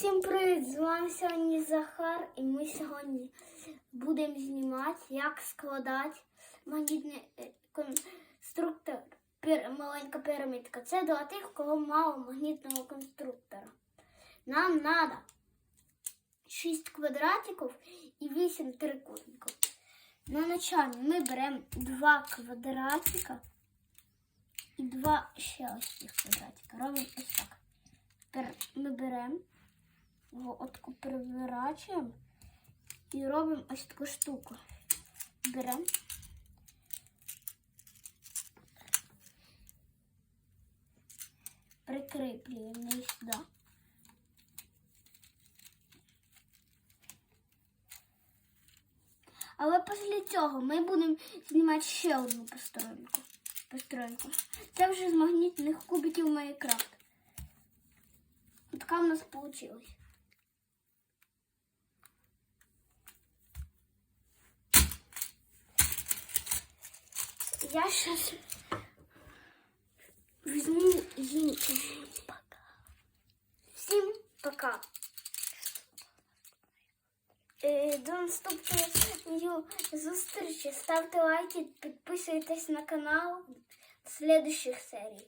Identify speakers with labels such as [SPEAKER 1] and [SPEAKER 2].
[SPEAKER 1] Всім привіт! З вами сьогодні Захар, і ми сьогодні будемо знімати, як складати магнітний е, конструктор. Маленька пірамідка. Це для тих, у кого мало магнітного конструктора. Нам треба 6 квадратиків і 8 трикутників. На началі ми беремо 2 квадратика і 2 ще ось цих квадратика. Робимо ось так. Тепер ми беремо отаку переворачуємо і робимо ось таку штуку. Беремо. Прикріплюємо її сюди. Але після цього ми будемо знімати ще одну постройку. постройку. Це вже з магнітних кубиків Майнкрафт. Така в нас вийшла. Я сейчас возьму и... Всім пока. Е, До наступної зустрічі. Ставте лайки, підписуйтесь на канал. До следующих серій.